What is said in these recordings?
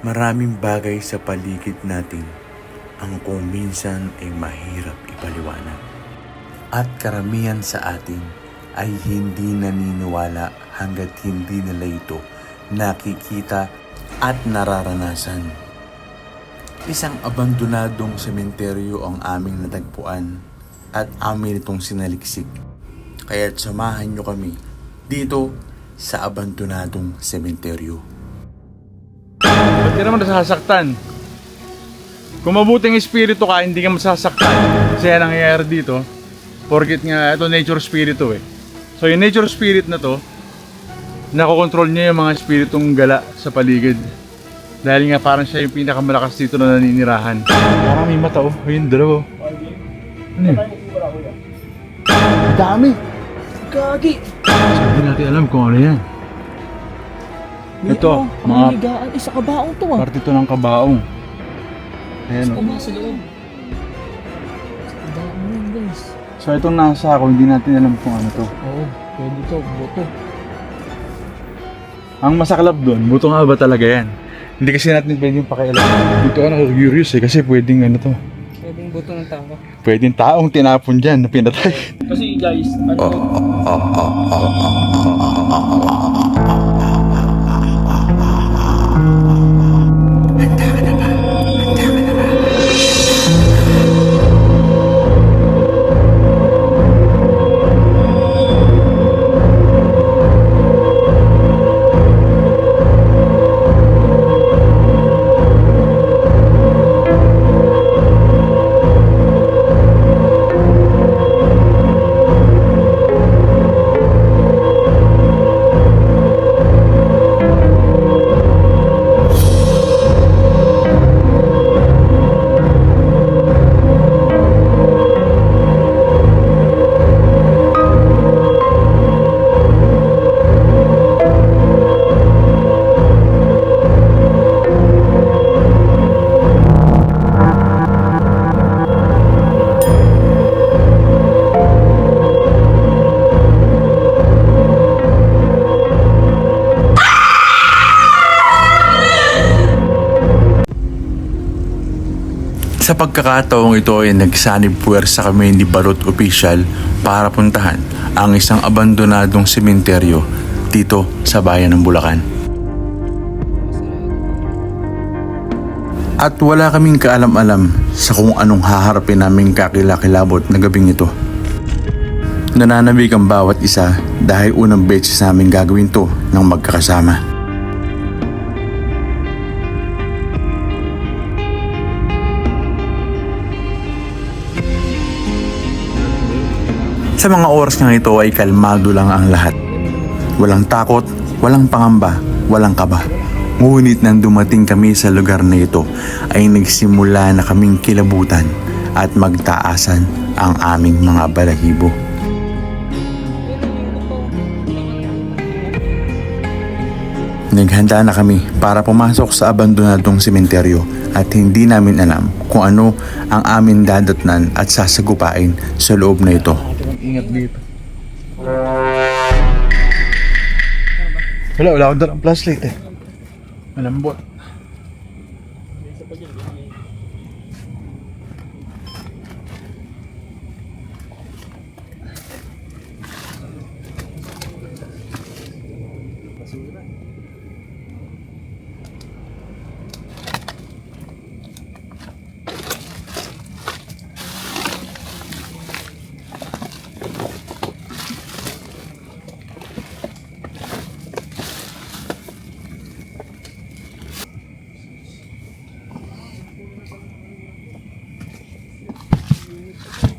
Maraming bagay sa paligid natin ang kung minsan ay mahirap ipaliwanag. At karamihan sa atin ay hindi naniniwala hanggat hindi nila ito nakikita at nararanasan. Isang abandonadong sementeryo ang aming natagpuan at amin itong sinaliksik. Kaya't samahan nyo kami dito sa abandonadong sementeryo. Ka naman nasasaktan? Kung mabuting espiritu ka, hindi ka masasaktan. Kasi yan ang nangyayari dito. Porkit nga, ito nature spirit to eh. So yung nature spirit na to, nakokontrol niya yung mga espiritong gala sa paligid. Dahil nga parang siya yung pinakamalakas dito na naninirahan. Parang may mata oh. Ayun, dalawa. oh. Ano yun? Dami! Gagi! Hindi natin alam kung ano yan. May Ito, ano, mga- higaan. Isa kabaong to ah. Parte to ng kabaong. Ayan oh. Kuma sa loob. Kabaong yan guys. So itong nasa ako, hindi natin alam kung ano to. Oo, pwede to. Boto. Ang masaklap doon, buto nga ba talaga yan? Hindi kasi natin pwedeng pakialam. Dito ka na curious eh, kasi pwedeng ano to. Pwedeng boto ng tao. Pwedeng taong tinapon dyan na pinatay. Kasi guys, ano, Sa pagkakataong ito ay nagsanib puwersa kami ni Barot Official para puntahan ang isang abandonadong sementeryo dito sa bayan ng Bulacan. At wala kaming kaalam-alam sa kung anong haharapin naming kakilakilabot na gabing ito. Nananabik ang bawat isa dahil unang beses namin gagawin to ng magkakasama. Sa mga oras nga ito ay kalmado lang ang lahat. Walang takot, walang pangamba, walang kaba. Ngunit nang dumating kami sa lugar na ito ay nagsimula na kaming kilabutan at magtaasan ang aming mga balahibo. Naghanda na kami para pumasok sa abandonadong sementeryo at hindi namin alam kung ano ang amin dadatnan at sasagupain sa loob na ito. Ingat dito. Wala, wala akong dalang flashlight eh. Malambot.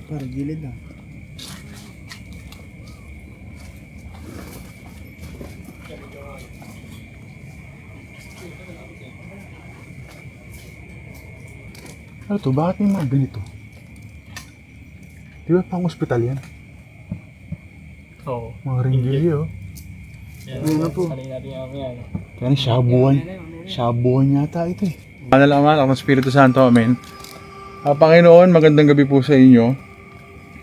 Para gilid na. Ano to? Bakit may mga ganito? Di ba pang ospital yan? Oo. Mga ringgili oh. Yan na po. Kanina ako yan. Kaya shabuan. Shabuan yata ito eh. Panalaman ako ng Espiritu Santo, Amen. Ah, Panginoon, magandang gabi po sa inyo.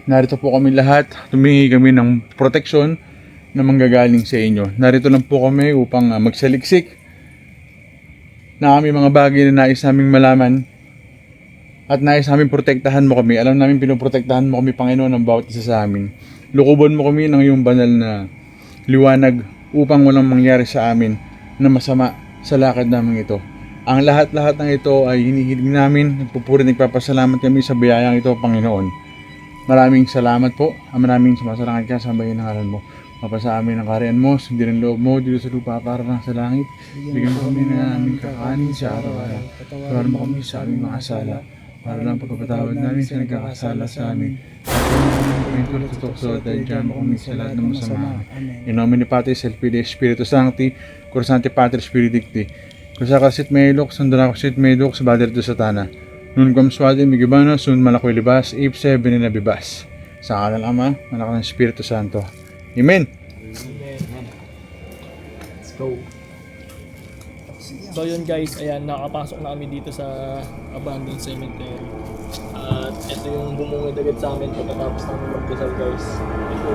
Narito po kami lahat. Tumingi kami ng proteksyon na manggagaling sa inyo. Narito lang po kami upang ah, magsaliksik na kami mga bagay na nais naming malaman at nais namin protektahan mo kami. Alam namin pinoprotektahan mo kami, Panginoon, ng bawat isa sa amin. Lukuban mo kami ng iyong banal na liwanag upang walang mangyari sa amin na masama sa lakad namin ito. Ang lahat-lahat ng ito ay hinihiling namin, nagpupuri, nagpapasalamat kami sa biyayang ito, Panginoon. Maraming salamat po. Ang maraming sumasalangit ka sa bayan ng ngalan mo. Mapasa amin ang kariyan mo, sundin ang loob mo dito sa lupa para na sa langit. Bigyan mo kami na aming kakanin sa araw-araw. Tawaran mo kami sa aming mga sala. Para lang pagpapatawad namin sa nagkakasala sa amin. At kami kami tutok dahil dyan mo kami sa lahat ng masama. In nomine Patris, et Filii, Spiritus Sancti, Cursante Patris Spiridicti. Kusa kasit Melok, sandara kasit Melok, sa bader to satana. Nun kam swade migibana, sun malakoy libas, ip seven na bibas. Sa ngalan ng Ama, anak ng Espiritu Santo. Amen. Let's go. So yun guys, ayan, nakapasok na kami dito sa abandoned cemetery. At ito yung bumungid agad sa amin pagkatapos namin magdasal guys. Ito.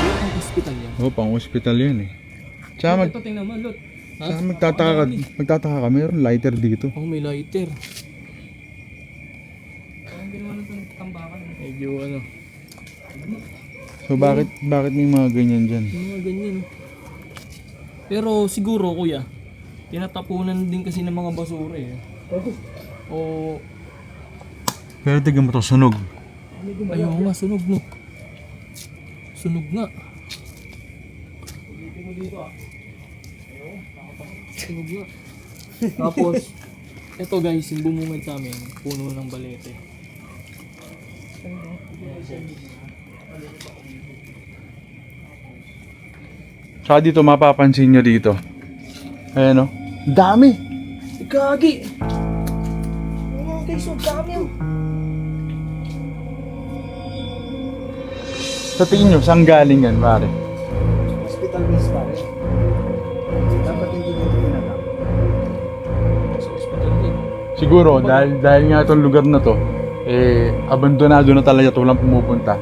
Yun ang hospital yan. Oo, pang hospital yun eh. Tsaka, mag, Ito tingnan mo, Lot. Ha? tsaka magtataka ka, magtataka ka, mayroon lighter dito. Oh, may lighter. Ang ginawa ng tambakan. Medyo ano, So bakit, bakit may mga ganyan dyan? yung mga ganyan. oh. Pero siguro kuya, tinatapunan din kasi ng mga basura eh. O Pero tignan mo to, sunog. Ayaw nga, sunog no. Sunog nga. Sunog nga. Tapos, ito guys, yung bumungad sa amin, puno ng balete. Tsaka dito, mapapansin nyo dito. Ayan o. Dami! Gagi! Ayan guys, ang dami oh. Sa tingin nyo, saan galing yan, pare? Siguro, dahil, dahil nga itong lugar na to, eh, abandonado na talaga ito, walang pumupunta.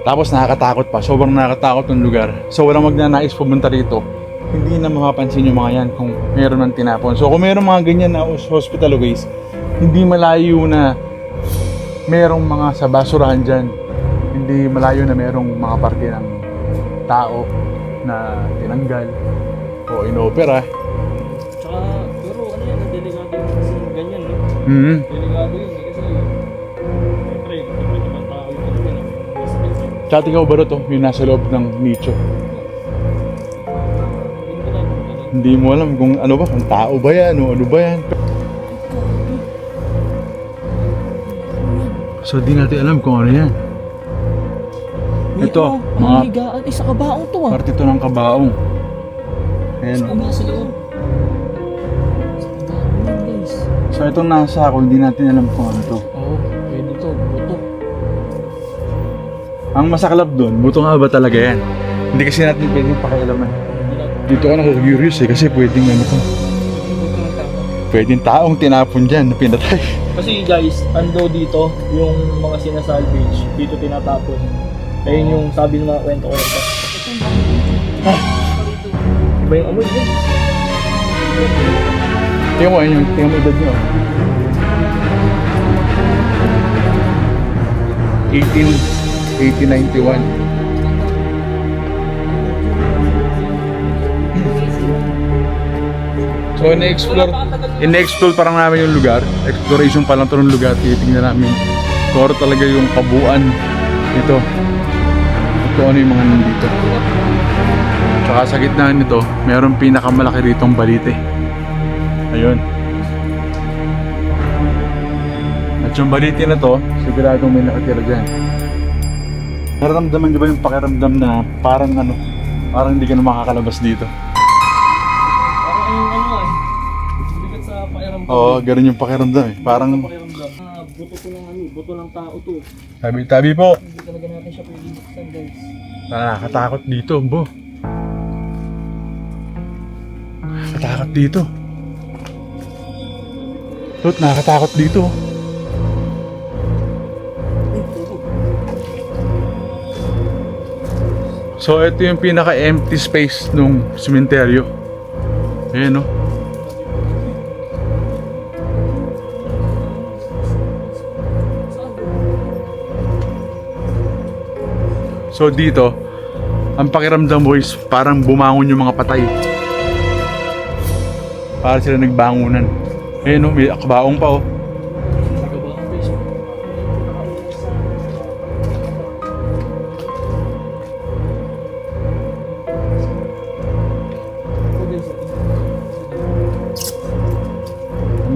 Tapos nakakatakot pa, sobrang nakakatakot yung lugar. So walang magnanais pumunta rito. Hindi na mapapansin yung mga yan kung meron ng tinapon. So kung meron mga ganyan na hos- hospital waste, hindi malayo na merong mga sa basurahan dyan. Hindi malayo na merong mga parte ng tao na tinanggal o inopera. Respect eh. Tsaka ikaw ba to, yung nasa loob ng nicho? Hindi mo alam kung ano ba, kung tao ba yan o ano ba yan. So di natin alam kung ano yan. Ito, ano, mga- higaan. Eh, sa kabaong to ah. Parte to ng kabaong. Ayan. Sa loob. So itong nasa ako, hindi natin alam kung ano to. Oo, pwede to. Buto. Ang masaklap doon, buto nga ba talaga yan? Hindi kasi natin pwedeng pakialaman. Dito ako na-curious eh, kasi pwedeng ano to. Pwedeng taong tinapon dyan na pinatay. Kasi guys, ando dito yung mga sinasalvage. Dito tinatapon. Ayun yung sabi ng mga kwento ko ito. Iba yung amoy guys. Tingnan mo, ayun yung, tingnan mo edad. 18, 1891. So, in-explore, in-explore parang namin yung lugar. Exploration pa lang to ng lugar. Titingnan namin kung ano talaga yung kabuuan nito. Kung ano yung mga nandito. Tsaka sa gitna nito, mayroong pinakamalaki ritong balite. Ayun. At yung balite na to, siguradong may nakatira dyan. Nararamdaman niyo ba yung pakiramdam na parang ano, parang hindi ka na makakalabas dito? Parang yung ano eh. Bigat sa pakiramdam. Oo, ganun yung pakiramdam eh. Parang, Pakiramdam. Ah, buto to ng ano, buto ng tao to. tabi-tabi po. Hindi talaga natin siya pwede buksan guys. Nakakatakot dito, bo. Nakakatakot dito. Tot, nakakatakot dito. So, ito yung pinaka-empty space nung sementeryo. Ayan no. So dito, ang pakiramdam mo is parang bumangon yung mga patay. Para sila nagbangunan. Ayan no, may akbaong pa oh.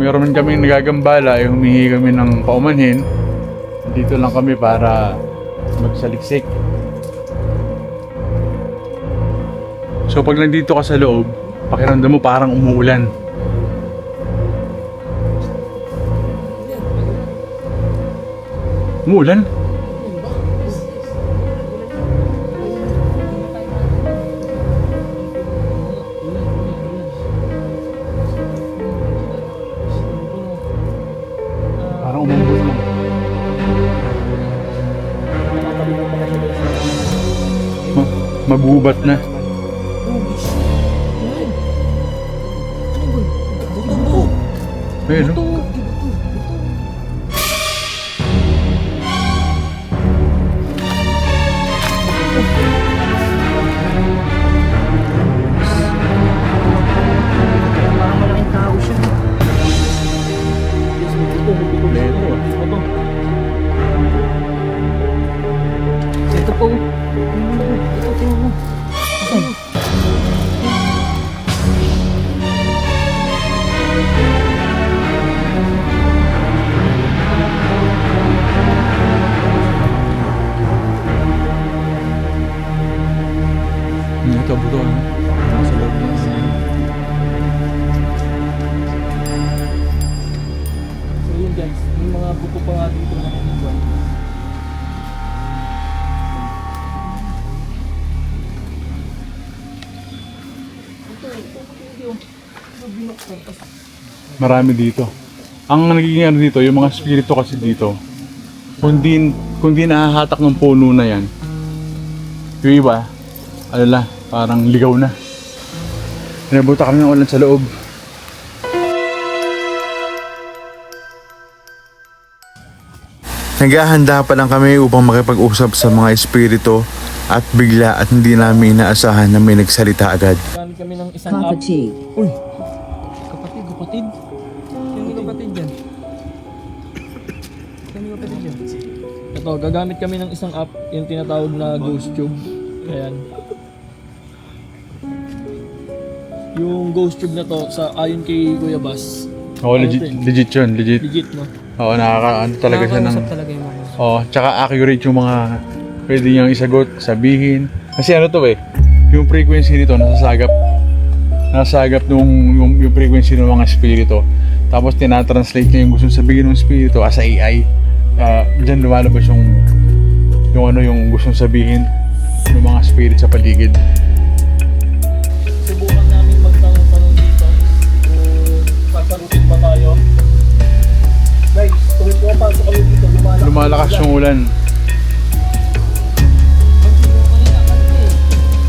Meron kaming nagagambala, eh, humihingi kami ng paumanhin. Dito lang kami para magsaliksik. So pag nandito ka sa loob, pakiramdam mo parang umuulan. Umuulan? Parang umuulan. Ma- magubat na. Ayun, Marami dito. Ang nagiging ano dito, yung mga spirito kasi dito, kung di, kung di nahahatak ng puno na yan, yung iba, ano la, parang ligaw na. Pinabuta kami ng ulan sa loob. Naghahanda pa lang kami upang makipag-usap sa mga espiritu at bigla at hindi namin inaasahan na may nagsalita agad. Kami ng isang app. Kapatid. Uy! Ito, gagamit kami ng isang app, yung tinatawag na Ghost Tube. Ayan. Yung Ghost Tube na to, sa ayon kay Kuya Bas, Oo, Ano legit, to eh? legit yun, legit. legit no? Oo, nakaka, ano talaga siya ng... Nakakausap talaga yung mga Oo, tsaka accurate yung mga pwede niyang isagot, sabihin. Kasi ano to eh, yung frequency nito nasasagap. Nasasagap nung yung, yung frequency ng mga spirito. Tapos tinatranslate niya yung gusto sabihin ng spirito as AI. Uh, Diyan lumalabas yung yung ano yung gustong sabihin ng mga spirit sa paligid. Subukan namin magtanong-tanong dito kung sasagutin ba tayo. Guys, kung pumapasok kami dito, lumalakas. Lumalakas yung ulan.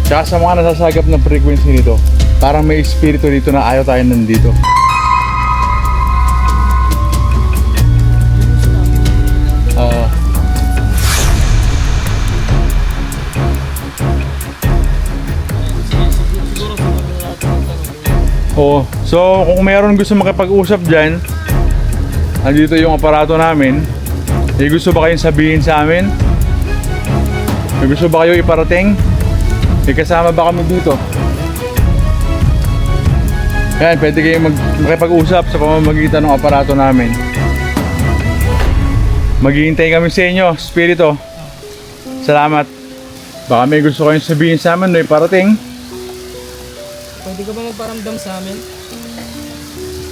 Tsaka sa mga nasasagap ng frequency nito, parang may espiritu dito na ayaw tayo nandito. Oo. So, kung mayroon gusto makipag-usap dyan, andito yung aparato namin. May gusto ba kayong sabihin sa amin? May gusto ba kayo iparating? May kasama ba kami dito? Yan, pwede kayong mag makipag-usap sa pamamagitan ng aparato namin. Maghihintay kami sa inyo, Spirito. Salamat. Baka may gusto kayong sabihin sa amin, may parating. Pwede ka ba magparamdam sa amin?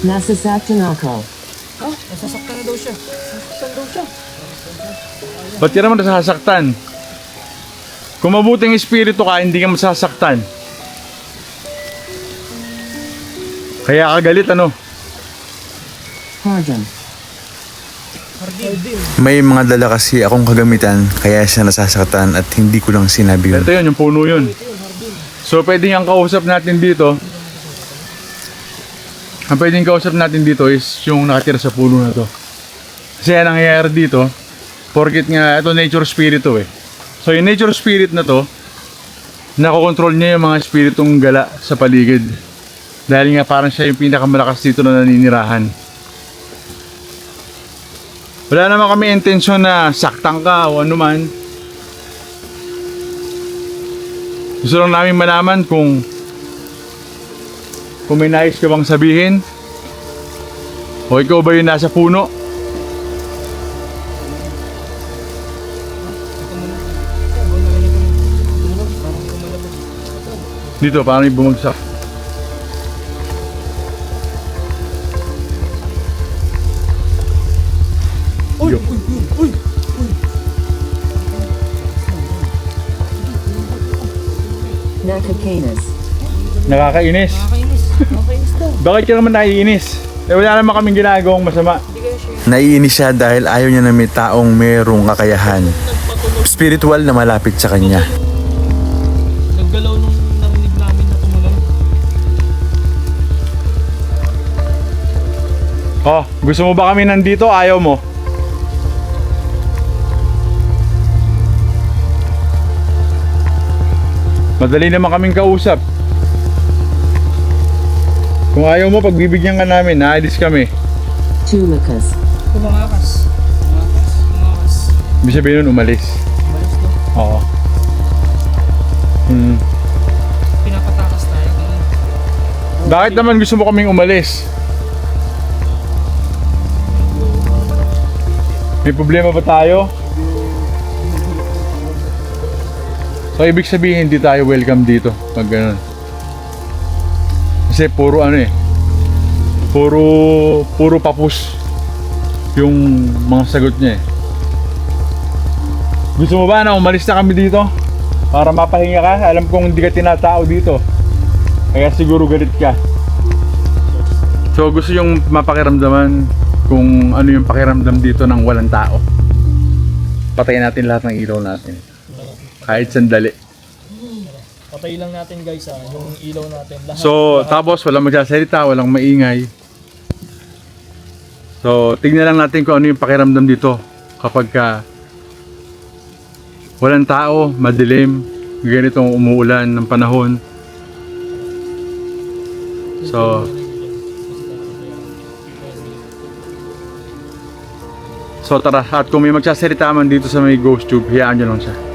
Nasasaktan ako. Ah, nasasaktan na daw siya. Nasasaktan daw siya. Ba't ka naman nasasaktan? Kung mabuting espiritu ka, hindi ka masasaktan. Kaya ka galit ano? Pardon. May mga dala kasi akong kagamitan kaya siya nasasaktan at hindi ko lang sinabi yun. Ito yun, yung puno yun. So pwede yung kausap natin dito. ang pwedeng kausap natin dito is yung nakatira sa puno na to. Kasi ang nangyayari dito, porkit nga ito nature spirit to eh. So yung nature spirit na to, nakokontrol niya yung mga spiritong gala sa paligid. Dahil nga parang siya yung pinakamalakas dito na naninirahan. Wala naman kami intensyon na saktan ka o ano Gusto lang namin malaman kung kung may nais ka bang sabihin. O ikaw ba yung nasa puno? Dito parang bumagsak nakakainis Nakakainis. Nakakainis daw. bakit ka naman naiinis eh wala naman kaming ginagawang masama Naiinis siya dahil ayaw niya na may taong mayroong kakayahan. Spiritual na malapit sa kanya. Naggalaw nung narinig namin na tumulan. oh gusto mo ba kami nandito ayaw mo Madali naman kaming kausap. Kung ayaw mo, pagbibigyan ka namin, naalis kami. Tulicus. Kumangakas. Kumangakas. Kumangakas. Ibig sabihin nun, umalis. Malis no? Oo. Hmm. Pinapatakas tayo. ganun. Bakit naman gusto mo kaming umalis? May problema ba tayo? So, ibig sabihin, hindi tayo welcome dito pag ganun. Kasi puro ano eh, puro, puro papus yung mga sagot niya eh. Gusto mo ba na umalis na kami dito? Para mapahinga ka? Alam kong hindi ka tinatao dito. Kaya siguro galit ka. So gusto yung mapakiramdaman kung ano yung pakiramdam dito ng walang tao. Patayin natin lahat ng ilaw natin. Kahit sandali. Patay lang natin guys ah, yung ilaw natin. Lahat. So lahat. tapos walang magsasalita, walang maingay. So tignan lang natin kung ano yung pakiramdam dito kapag ka walang tao, madilim, ganitong umuulan ng panahon. So, So tara, at kung may magsasalita man dito sa may ghost tube, hiyaan nyo lang siya.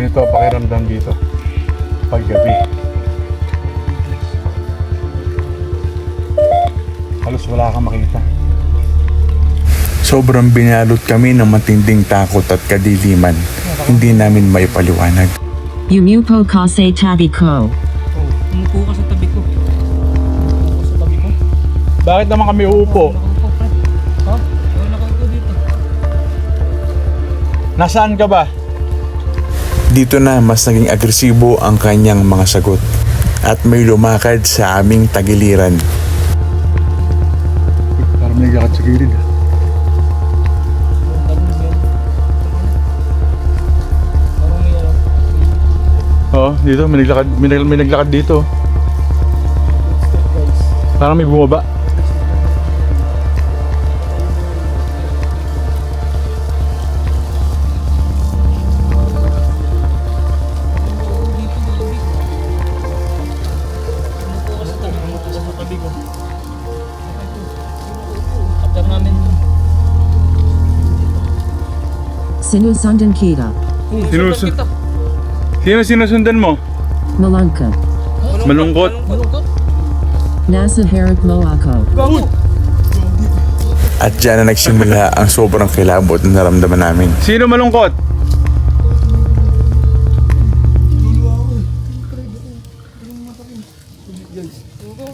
Ganito ang pakiramdam dito pag gabi. Halos wala kang makita. Sobrang binalot kami ng matinding takot at kadiliman. Hindi namin maipaliwanag. Umupo kase tabi ko. Oh, umupo ka sa tabi ko. Umupo ka sa tabi ko. Bakit naman kami uupo? Nakaupo pre. Ha? Wala nakaupo dito. Nasaan ka ba? Dito na mas naging agresibo ang kanyang mga sagot. At may lumakad sa aming tagiliran. Parang may lakad sa gilid. ah. Oo, dito may naglakad, may, may naglakad dito. Parang may bumaba. Sinusundan kita. Oh, Sinusun- kita. Sino sinusundan mo? Malunka. Malungkot. Malungkot. Nasa harap mo ako. At dyan na nagsimula ang sobrang kilabot na naramdaman namin. Sino malungkot?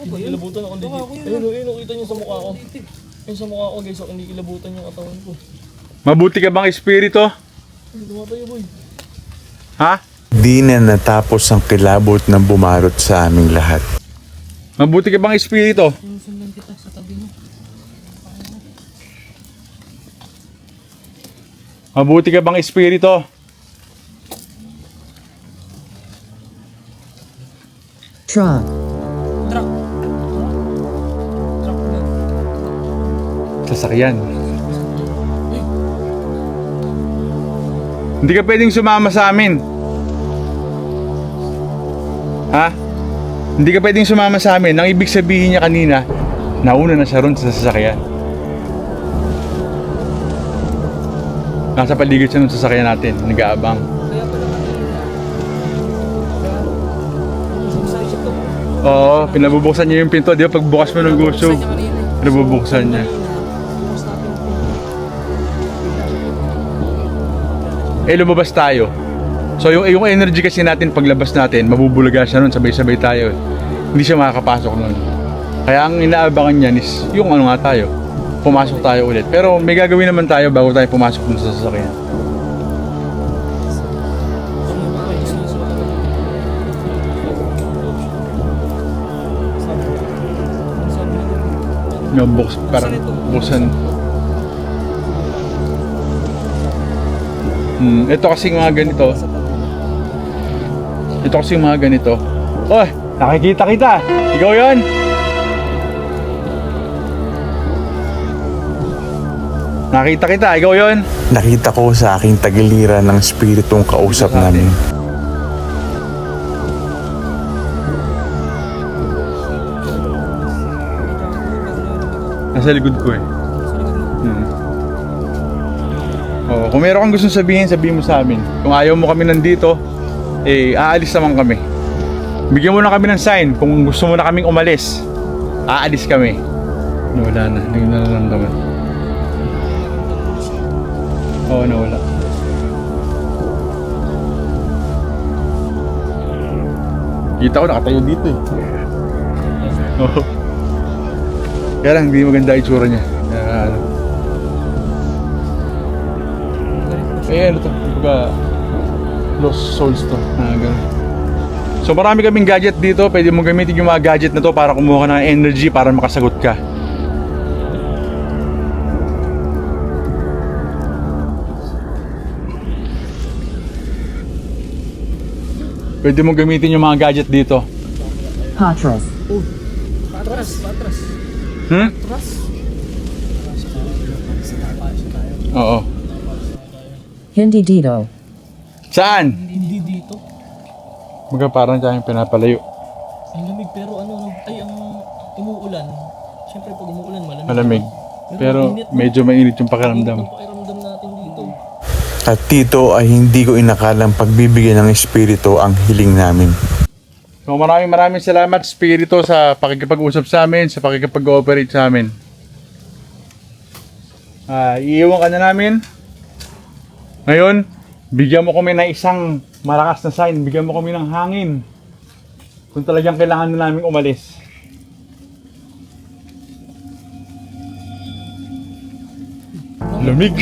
Kilabutan ako legit. Ayun, oh, ayun, oh, kita niyo sa mukha ko. Ayun sa mukha ko guys, oh, hindi kilabutan yung katawan ko. Mabuti ka bang boy. Ha? Di na natapos ang kilabot na bumarot sa aming lahat. Mabuti ka bang mo. Mabuti ka bang espiritu? Truck. Truck. Sasakyan. Hindi ka pwedeng sumama sa amin. Ha? Hindi ka pwedeng sumama sa amin. Ang ibig sabihin niya kanina, nauna na siya ron sa sasakyan. Nasa paligid siya ng sasakyan natin, nag-aabang. Oo, pinabubuksan niya yung pinto, di ba? Pagbukas mo ng gusto, pinabubuksan niya. Eh lumabas tayo. So yung, yung energy kasi natin paglabas natin, mabubulaga siya nun, sabay-sabay tayo. Hindi siya makakapasok nun. Kaya ang inaabangan niyan is yung ano nga tayo, pumasok tayo ulit. Pero may gagawin naman tayo bago tayo pumasok dun sa sasakyan. Yung box, parang buksan. Hmm, ito kasi mga ganito. Ito kasi mga ganito. Oh, nakikita kita. Ikaw yon. Nakita kita, ikaw yon. Nakita ko sa aking tagiliran ng spiritong kausap namin. Nasa likod ko eh. Oo, kung meron kang gustong sabihin, sabihin mo sa amin. Kung ayaw mo kami nandito, eh, aalis naman kami. Bigyan mo na kami ng sign kung gusto mo na kaming umalis. Aalis kami. Nawala na, hindi na naramdaman. Oo, nawala. Kita ko nakatayo dito eh. Oo. Kaya lang, hindi maganda itsura niya. Kaya, ano. Eh, ano to? Kumbaga, Lost Souls to. Ah, ganun. So marami kaming gadget dito. Pwede mo gamitin yung mga gadget na to para kumuha ka ng energy para makasagot ka. Pwede mo gamitin yung mga gadget dito. Patras. Patras, patras. Hmm? Patras. Oo. Hindi dito. Saan? Hindi dito. Mga parang tayong pinapalayo. Ang lamig pero ano, ano, ay ang umuulan. Siyempre pag umuulan malamig. Malamig. Pero Pero medyo mainit yung Ang pakiramdam. pakiramdam natin dito. At dito ay hindi ko inakalang pagbibigyan ng espiritu ang hiling namin. So maraming maraming salamat Spirito sa pakikipag-usap sa amin, sa pakikipag-ooperate sa amin. Ah, iiwan ka na namin. Ngayon, bigyan mo kami ng isang malakas na sign, bigyan mo kami ng hangin. Kung talagang kailangan na namin umalis. Lamig.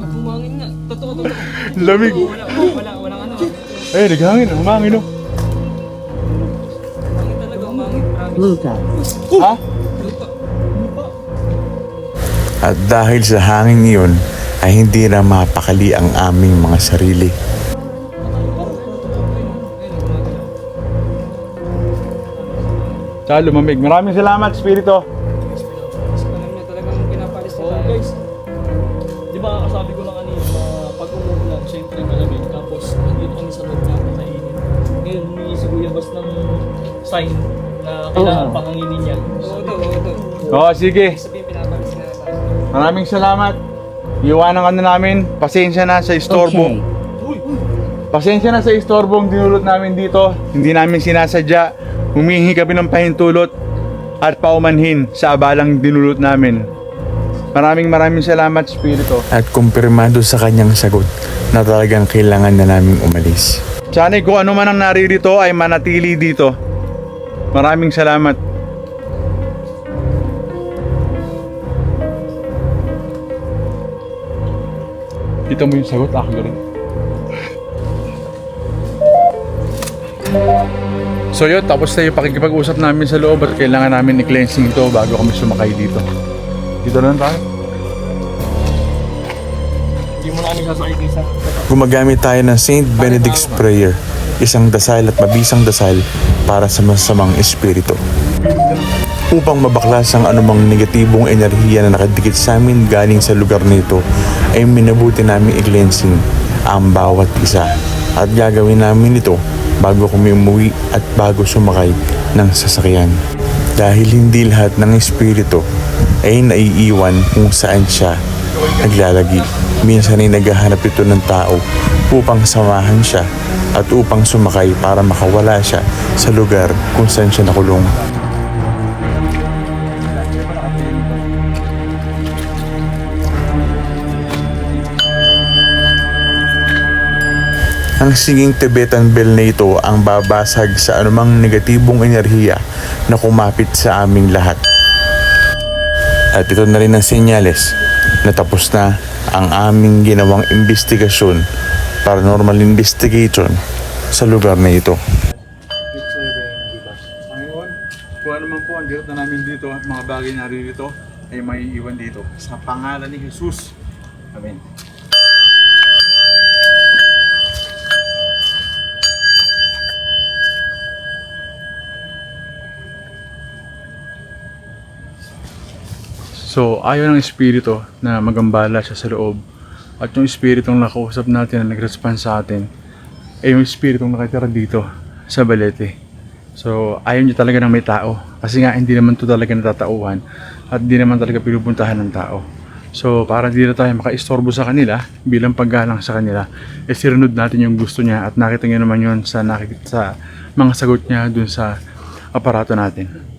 Humangin nga. Totoo, totoo. Lamig. Wala, wala, walang ano. Eh, naghangin. Humangin oh. Humangin talaga, humangin. Luca. Ha? Lupa. Lupa. At dahil sa hangin iyon, ay hindi na mapakali ang aming mga sarili. Tsaka lumamig. Maraming salamat, Spirito. Alam niya talagang pinapalis na tayo. guys. Di ba kasabi ko na kanina na pag umuulan, syempre malamig. Tapos nandito kami sa loob namin kainin. Ngayon, humingi si Kuya Bas ng sign na kailangan Oo. panganginin niya. Oo to, oo to. Oo, sige. Sabihin pinapalis na tayo. Maraming salamat. Iwanan ka na namin. Pasensya na sa istorbo. Okay. Pasensya na sa istorbong dinulot namin dito. Hindi namin sinasadya. Humihingi kami ng pahintulot at paumanhin sa abalang dinulot namin. Maraming maraming salamat, Spirito. At kumpirmado sa kanyang sagot na talagang kailangan na naming umalis. Sana'y kung ano man ang naririto ay manatili dito. Maraming salamat. Kita mo yung sagot, ako rin. So yun, tapos na yung pakikipag-usap namin sa loob at kailangan namin i-cleansing ito bago kami sumakay dito. Dito lang tayo. Hindi mo na kami sasakay kaysa. Gumagamit tayo ng St. Benedict's Prayer, isang dasal at mabisang dasal para sa masamang espiritu. Upang mabaklas ang anumang negatibong enerhiya na nakadikit sa amin galing sa lugar nito, ay minabuti namin i-cleansing ang bawat isa. At gagawin namin ito bago kami umuwi at bago sumakay ng sasakyan. Dahil hindi lahat ng espiritu ay naiiwan kung saan siya naglalagi. Minsan ay naghahanap ito ng tao upang samahan siya at upang sumakay para makawala siya sa lugar kung saan siya nakulong. Ang singing Tibetan bell na ito ang babasag sa anumang negatibong enerhiya na kumapit sa aming lahat. At ito na rin ang senyales na tapos na ang aming ginawang investigasyon, paranormal investigation sa lugar na ito. Panginoon, kung ano man po ang dirot na namin dito at mga bagay na rito ay may iwan dito. Sa pangalan ni Jesus. Amen. So, ayaw ng espiritu na magambala siya sa loob. At yung espiritong nakausap natin na nag-response sa atin, ay yung espiritong nakatira dito sa balete. So, ayaw niya talaga ng may tao. Kasi nga, hindi naman to talaga natatauhan at hindi naman talaga pinupuntahan ng tao. So, para hindi na tayo makaistorbo sa kanila bilang paggalang sa kanila, eh sinunod natin yung gusto niya at nakita niyo naman yun sa, nakikita, sa mga sagot niya dun sa aparato natin.